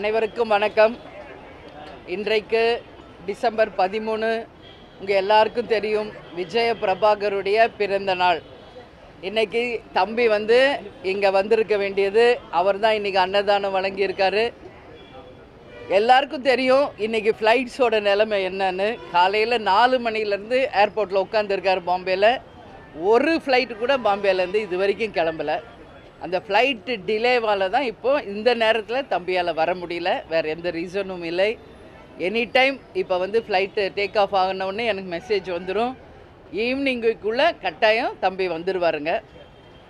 அனைவருக்கும் வணக்கம். இன்றைக்கு டிசம்பர் பதிமூணு உங்கள் எல்லாருக்கும் தெரியும் விஜய பிரபாகருடைய பிறந்த நாள். இன்றைக்கி தம்பி வந்து இங்கே வந்திருக்க வேண்டியது அவர் தான் இன்றைக்கி அன்னதானம் வழங்கியிருக்காரு. எல்லாருக்கும் தெரியும் இன்றைக்கி ஃப்ளைட்ஸோட நிலைமை என்னன்னு. காலையில் நாலு மணிலேருந்து ஏர்போர்ட்டில் உட்காந்துருக்காரு பாம்பேயில் ஒரு ஃப்ளைட்டு கூட பாம்பேலேருந்து இது வரைக்கும் கிளம்பல. அந்த ஃப்ளைட்டு டிலேவால் தான் இப்போது இந்த நேரத்தில் தம்பியால் வர முடியல. வேறு எந்த ரீசனும் இல்லை. எனி டைம் இப்போ வந்து ஃப்ளைட்டு டேக் ஆஃப் ஆகினவுடனே எனக்கு மெசேஜ் வந்துடும் ஈவினிங்குக்குள்ளே கட்டாயம் தம்பி வந்துடுவாருங்க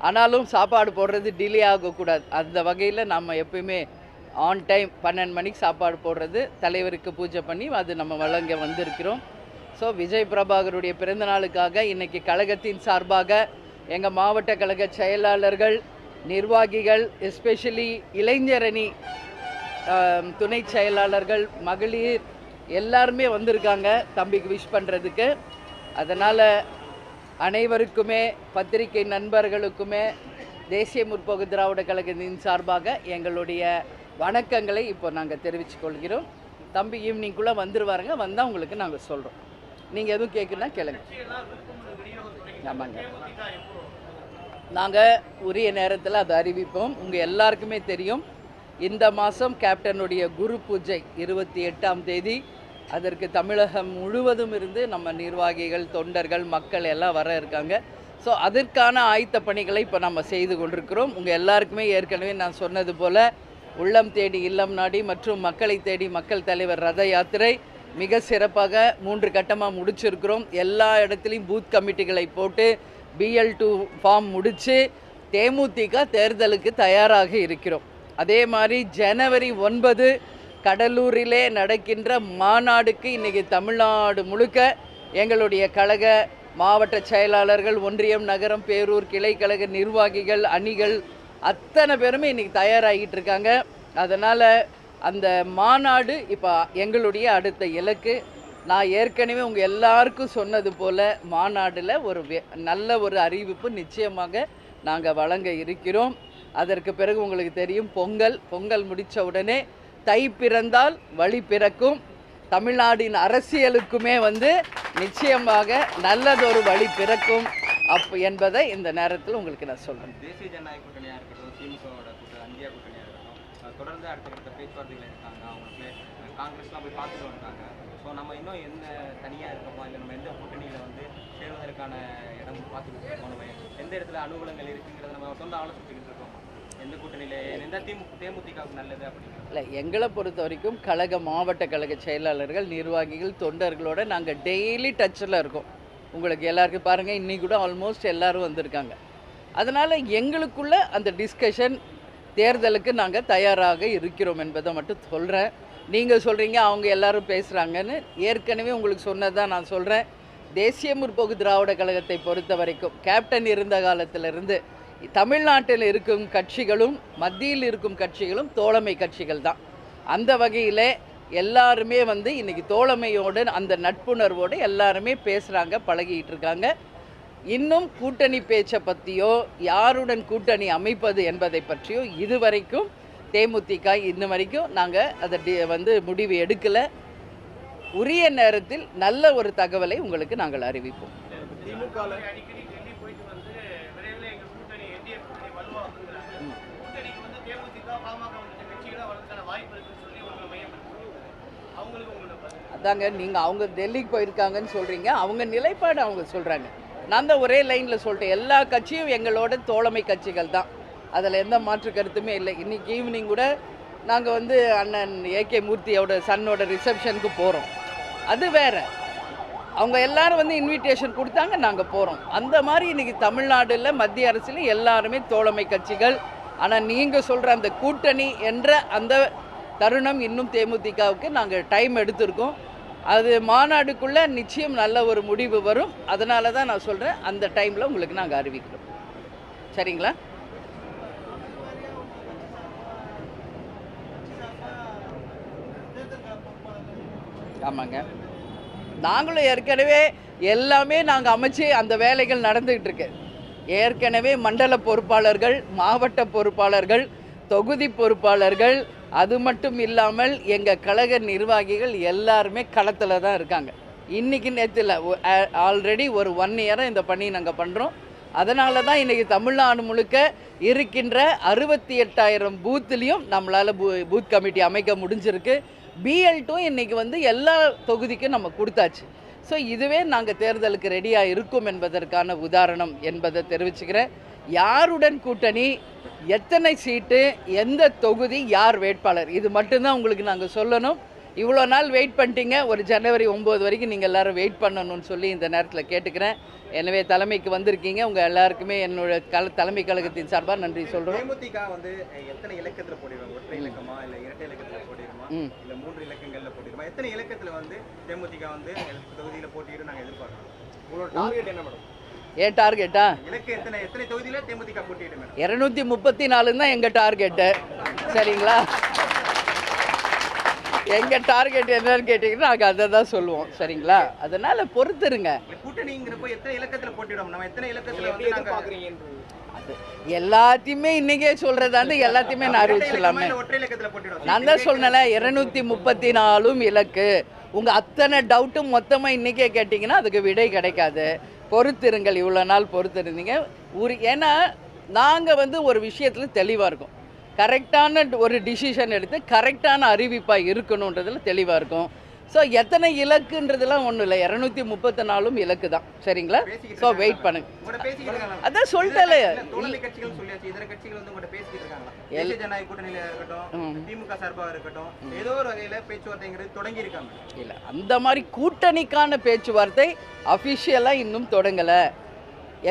ஆனாலும் சாப்பாடு போடுறது டிலே ஆகக்கூடாது. அந்த வகையில் நம்ம எப்பயுமே ஆன் டைம் பன்னெண்டு மணிக்கு சாப்பாடு போடுறது தலைவருக்கு பூஜை பண்ணி அது நம்ம வழங்க வந்திருக்கிறோம். ஸோ விஜய் பிரபாகருடைய பிறந்தநாளுக்காக இன்றைக்கி கழகத்தின் சார்பாக எங்கள் மாவட்ட கழக செயலாளர்கள் நிர்வாகிகள் எஸ்பெஷலி இளைஞரணி துணை செயலாளர்கள் மகளிர் எல்லாருமே வந்திருக்காங்க தம்பிக்கு விஷ் பண்ணுறதுக்கு அதனால் அனைவருக்குமே பத்திரிகை நண்பர்களுக்குமே தேசிய முற்போக்கு திராவிட கழகத்தின் சார்பாக எங்களுடைய வணக்கங்களை இப்போ நாங்கள் தெரிவித்துக் கொள்கிறோம். தம்பி ஈவினிங்குள்ளே வந்துருவாருங்க வந்தால் உங்களுக்கு நாங்கள் சொல்கிறோம் நீங்கள் எதுவும் கேட்குன்னா கேளுங்க. ஆமாங்க. நாங்கள் உரிய நேரத்தில் அதை அறிவிப்போம். உங்கள் எல்லாருக்குமே தெரியும். இந்த மாதம் கேப்டனுடைய குரு பூஜை இருபத்தி எட்டாம் தேதி. அதற்கு தமிழகம் முழுவதும் இருந்து நம்ம நிர்வாகிகள் தொண்டர்கள் மக்கள் எல்லாம் வர இருக்காங்க. ஸோ அதற்கான ஆயத்த பணிகளை இப்போ நம்ம செய்து கொண்டிருக்கிறோம். உங்கள் எல்லாருக்குமே ஏற்கனவே நான் சொன்னது போல் உள்ளம் தேடி இல்லம் நாடி மற்றும் மக்களை தேடி மக்கள் தலைவர் ரத யாத்திரை மிக சிறப்பாக மூன்று கட்டமாக முடிச்சிருக்கிறோம். எல்லா இடத்துலையும் பூத் கமிட்டிகளை போட்டு பிஎல் டூ ஃபார்ம் முடித்து தேமுதிக தேர்தலுக்கு தயாராக இருக்கிறோம். அதே மாதிரி ஜனவரி ஒன்பது கடலூரிலே நடக்கின்ற மாநாடுக்கு இன்றைக்கி தமிழ்நாடு முழுக்க எங்களுடைய கழக மாவட்ட செயலாளர்கள் ஒன்றியம் நகரம் பேரூர் கிளைக்கழக நிர்வாகிகள் அணிகள் அத்தனை பேருமே இன்றைக்கி தயாராகிட்டு இருக்காங்க. அதனால் அந்த மாநாடு இப்போ எங்களுடைய அடுத்த இலக்கு. நான் ஏற்கனவே உங்கள் எல்லாருக்கும் சொன்னது போல் மாநாடில் ஒரு நல்ல ஒரு அறிவிப்பு நிச்சயமாக நாங்கள் வழங்க இருக்கிறோம். அதற்கு பிறகு உங்களுக்கு தெரியும் பொங்கல் பொங்கல் முடித்த உடனே தை பிறந்தால் வழி பிறக்கும். தமிழ்நாடின் அரசியலுக்குமே வந்து நிச்சயமாக நல்லதொரு வழி பிறக்கும். அப் என்பதை இந்த நேரத்தில் உங்களுக்கு நான் சொல்கிறேன் தேசிய ஜனநாயக கூட்டணியாக இருக்கட்டும் திமுகவோட கூட்டணி இந்தியா கூட்டணியாக இருக்கட்டும் தொடர்ந்து அடுத்த கட்ட பேச்சுவார்த்தைகள் இருக்காங்க அவங்களுக்கு காங்கிரஸ்லாம் போய் பார்த்துட்டு வந்துட்டாங்க. ஸோ நம்ம இன்னும் என்ன தனியாக இருக்கோமா? இல்லை நம்ம எந்த கூட்டணியில் வந்து சேர்வதற்கான இடம் பார்த்துக்கிட்டு இருக்கோம்? நம்ம எந்த இடத்துல அனுகூலங்கள் இருக்குங்கிறத நம்ம சொந்த ஆலோசிச்சுக்கிட்டு இருக்கோம்? எந்த கூட்டணியில் எந்த திமு தேமுதிகவுக்கு நல்லது அப்படிங்கிறது? இல்லை எங்களை பொறுத்த வரைக்கும் கழக மாவட்ட கழக செயலாளர்கள் நிர்வாகிகள் தொண்டர்களோட நாங்கள் டெய்லி டச்சில் இருக்கோம். உங்களுக்கு எல்லாருக்கும் பாருங்கள் இன்னைக்கு கூட ஆல்மோஸ்ட் எல்லோரும் வந்திருக்காங்க. அதனால் எங்களுக்குள்ள அந்த டிஸ்கஷன் தேர்தலுக்கு நாங்கள் தயாராக இருக்கிறோம் என்பதை மட்டும் சொல்கிறேன் நீங்கள் சொல்கிறீங்க அவங்க எல்லாரும் பேசுகிறாங்கன்னு ஏற்கனவே உங்களுக்கு சொன்னதான் நான் சொல்கிறேன் தேசிய முற்போக்கு திராவிட கழகத்தை பொறுத்த வரைக்கும் கேப்டன் இருந்த காலத்திலிருந்து தமிழ்நாட்டில் இருக்கும் கட்சிகளும் மத்தியில் இருக்கும் கட்சிகளும் தோழமை கட்சிகள் தான். அந்த வகையில் எல்லாருமே வந்து இன்னைக்கு தோழமையோடு அந்த நட்புணர்வோடு எல்லாருமே பேசுகிறாங்க பழகிட்டு இருக்காங்க. இன்னும் கூட்டணி பேச்சை பற்றியோ யாருடன் கூட்டணி அமைப்பது என்பதை பற்றியோ இதுவரைக்கும் தேமுதிக இன்ன வரைக்கும் நாங்கள் அதை வந்து முடிவு எடுக்கலை. உரிய நேரத்தில் நல்ல ஒரு தகவலை உங்களுக்கு நாங்கள் அறிவிப்போம். அதாங்க நீங்கள் அவங்க டெல்லிக்கு போயிருக்காங்கன்னு சொல்கிறீங்க அவங்க நிலைப்பாடு அவங்க சொல்கிறாங்க நான் தான் ஒரே லைனில் சொல்லிட்டேன். எல்லா கட்சியும் எங்களோட தோழமை கட்சிகள் தான். அதில் எந்த மாற்று கருத்துமே இல்லை. இன்றைக்கி ஈவினிங் கூட நாங்கள் வந்து அண்ணன் ஏகே மூர்த்தியோட சன்னோட ரிசப்ஷனுக்கு போகிறோம் அது வேற. அவங்க எல்லாரும் வந்து இன்விடேஷன் கொடுத்தாங்க நாங்கள் போகிறோம் அந்த மாதிரி இன்றைக்கி தமிழ்நாடில் மத்திய அரசில் எல்லாருமே தோழமை கட்சிகள். ஆனால் நீங்கள் சொல்கிற அந்த கூட்டணி என்ற அந்த தருணம் இன்னும் தேமுதிகவுக்கு நாங்கள் டைம் எடுத்திருக்கோம். அது மாநாடுக்குள்ளே நிச்சயம் நல்ல ஒரு முடிவு வரும். அதனால தான் நான் சொல்கிறேன் அந்த டைமில் உங்களுக்கு நாங்கள் அறிவிக்கிறோம். சரிங்களா? ஆமாங்க. நாங்களும் ஏற்கனவே எல்லாமே நாங்கள் அமைச்சு அந்த வேலைகள் நடந்துக்கிட்டு இருக்கு. ஏற்கனவே மண்டல பொறுப்பாளர்கள் மாவட்ட பொறுப்பாளர்கள் தொகுதி பொறுப்பாளர்கள் அது மட்டும் இல்லாமல் எங்கள் கழக நிர்வாகிகள் எல்லாருமே களத்தில் தான் இருக்காங்க. இன்றைக்கி நேற்றுல ஆல்ரெடி ஒரு ஒன் இயராக இந்த பணி நாங்கள் பண்ணுறோம் அதனால தான் இன்றைக்கி தமிழ்நாடு முழுக்க இருக்கின்ற அறுபத்தி எட்டாயிரம் பூத்துலேயும் நம்மளால் பூ பூத் கமிட்டி அமைக்க முடிஞ்சிருக்கு. பிஎல் இன்றைக்கி வந்து எல்லா தொகுதிக்கும் நம்ம கொடுத்தாச்சு. ஸோ இதுவே நாங்கள் தேர்தலுக்கு ரெடியாக இருக்கும் என்பதற்கான உதாரணம் என்பதை தெரிவிச்சுக்கிறேன். யாருடன் கூட்டணி எத்தனை சீட்டு எந்த தொகுதி யார் வேட்பாளர் இது மட்டும்தான் உங்களுக்கு நாங்கள் சொல்லணும். இவ்வளோ நாள் வெயிட் பண்ணிட்டீங்க. ஒரு ஜனவரி ஒம்பது வரைக்கும் நீங்கள் எல்லாரும் வெயிட் பண்ணணும்னு சொல்லி இந்த நேரத்தில் கேட்டுக்கிறேன். எனவே தலைமைக்கு வந்திருக்கீங்க. உங்கள் எல்லாருக்குமே என்னோட கல தலைமை கழகத்தின் சார்பாக நன்றி சொல்கிறோம் தேமுதிக வந்து எத்தனை இலக்கத்துல போட்டிடுவாங்க ஒற்றை இலக்கமா இல்ல இரட்டை இலக்கத்துல போட்டிடுமா. இல்ல மூன்று இலக்கங்கள்ல போட்டிடுமா எத்தனை இலக்கத்துல வந்து தேமுதிக வந்து தொகுதியில போட்டியிடும் நாங்க எதிர்பார்க்கிறோம்? உங்களோட டார்கெட் என்ன மேடம் ஏன் டார்கெட்டா எத்தனை இரநூத்தி முப்பத்தி நாலு தான் எங்கள் டார்கெட்டு சரிங்களா? எங்கள் டார்கெட் என்னன்னு கேட்டிங்கன்னா நாங்கள் அதை தான் சொல்லுவோம். சரிங்களா? அதனால் பொறுத்துருங்க. கூட்டணிங்கிறப்போ எத்தனை இலக்கத்துல போட்டிடுவோம் நம்ம எத்தனை இலக்கத்துல வந்து அது எல்லாத்தையுமே இன்னைக்கே சொல்கிறதாண்டு எல்லாத்தையுமே நான் அறிவிச்சிடலாமே. நான் தான் சொன்னேன்ல இருநூத்தி முப்பத்தி நாலும் இலக்கு. உங்கள் அத்தனை டவுட்டும் மொத்தமாக இன்றைக்கே கேட்டிங்கன்னா அதுக்கு விடை கிடைக்காது. பொறுத்திருங்கள் இவ்வளோ நாள் பொறுத்திருந்தீங்க. ஒரு ஏன்னா நாங்கள் வந்து ஒரு விஷயத்தில் தெளிவாக இருக்கோம். கரெக்டான ஒரு டிசிஷன் எடுத்து கரெக்டான அறிவிப்பாக இருக்கணுன்றதுல தெளிவாக இருக்கும். ஸோ எத்தனை இலக்குன்றதுலாம் ஒன்றும் இல்லை. இரநூத்தி முப்பத்தி நாலும் இலக்கு தான். சரிங்களா? ஸோ. வெயிட் பண்ணுங்க? அதான் இருக்காங்க இல்லை அந்த மாதிரி கூட்டணிக்கான பேச்சுவார்த்தை அஃபிஷியலாக இன்னும் தொடங்கலை.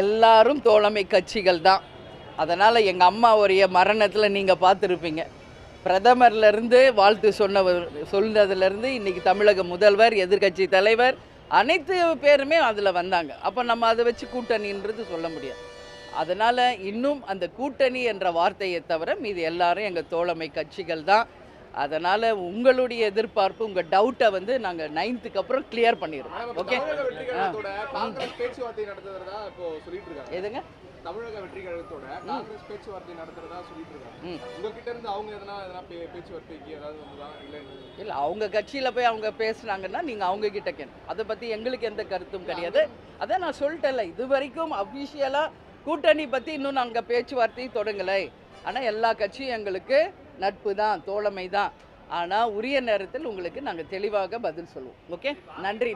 எல்லாரும் தோழமை கட்சிகள் தான். அதனால் எங்கள் அம்மாவுடைய மரணத்தில் நீங்கள் பார்த்துருப்பீங்க. பிரதமர்லேருந்து வாழ்த்து சொன்னவர் சொன்னதுலேருந்து இன்றைக்கி தமிழக முதல்வர் எதிர்க்கட்சி தலைவர் அனைத்து பேருமே அதில் வந்தாங்க. அப்போ நம்ம அதை வச்சு கூட்டணின்றது சொல்ல முடியாது. அதனால் இன்னும் அந்த கூட்டணி என்ற வார்த்தையை தவிர மீது எல்லாரும் எங்கள் தோழமை கட்சிகள் தான் அதனால் உங்களுடைய எதிர்பார்ப்பு உங்கள் டவுட்டை வந்து நாங்கள் நைன்த்துக்கு அப்புறம் கிளியர் பண்ணிடுவோம் ஓகே பேச்சுவார்த்தை எதுங்க? தமிழக வெற்றி கழகத்தோட காங்கிரஸ் பேச்சுவார்த்தை நடத்துறதா சொல்லிட்டு இருக்காங்க உங்ககிட்ட இருந்து அவங்க எதனா எதனா பேச்சுவார்த்தைக்கு ஏதாவது வந்ததா? இல்ல இல்லை அவங்க கட்சியில் போய் அவங்க பேசுனாங்கன்னா நீங்கள் அவங்க கிட்ட கேட்கணும் அதை பற்றி எங்களுக்கு எந்த கருத்தும் கிடையாது. அதான் நான் சொல்லிட்டேன்ல இது வரைக்கும் அஃபிஷியலாக கூட்டணி பற்றி இன்னும் நாங்கள் பேச்சுவார்த்தையும் தொடங்கலை. ஆனால் எல்லா கட்சியும் எங்களுக்கு நட்பு தான் தோழமை தான் ஆனால் உரிய நேரத்தில் உங்களுக்கு நாங்கள் தெளிவாக பதில் சொல்லுவோம். ஓகே நன்றி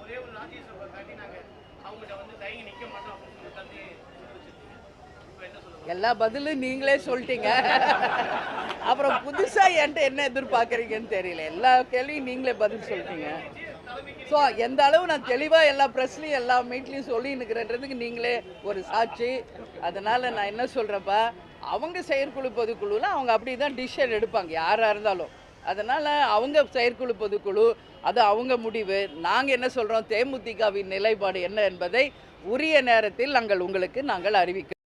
ஒரே ஒரு ராஜ்யசபா காட்டி நாங்க அவங்கள்ட்ட வந்து தயங்கி நிக்க மாட்டோம் அப்படின்னு சொல்லி தந்தி வச்சிருக்கீங்க இப்போ என்ன சொல்லுங்க எல்லா பதிலும் நீங்களே சொல்லிட்டீங்க. அப்புறம் புதுசாக என்கிட்ட என்ன எதிர்பார்க்குறீங்கன்னு தெரியல. எல்லா கேள்வியும் நீங்களே பதில் சொல்லிட்டீங்க ஸோ எந்த அளவு நான் தெளிவாக எல்லா ப்ரெஸ்லையும் எல்லா மீட்லையும் நிற்கிறேன்றதுக்கு நீங்களே ஒரு சாட்சி. அதனால் நான் என்ன சொல்கிறப்ப அவங்க செயற்குழு பொதுக்குழுவில் அவங்க அப்படி தான் டிசிஷன் எடுப்பாங்க யாராக இருந்தாலும். அதனால் அவங்க செயற்குழு பொதுக்குழு அது அவங்க முடிவு. நாங்கள் என்ன சொல்கிறோம் தேமுதிகவின் நிலைப்பாடு என்ன என்பதை உரிய நேரத்தில் நாங்கள் உங்களுக்கு நாங்கள் அறிவிக்கிறோம்.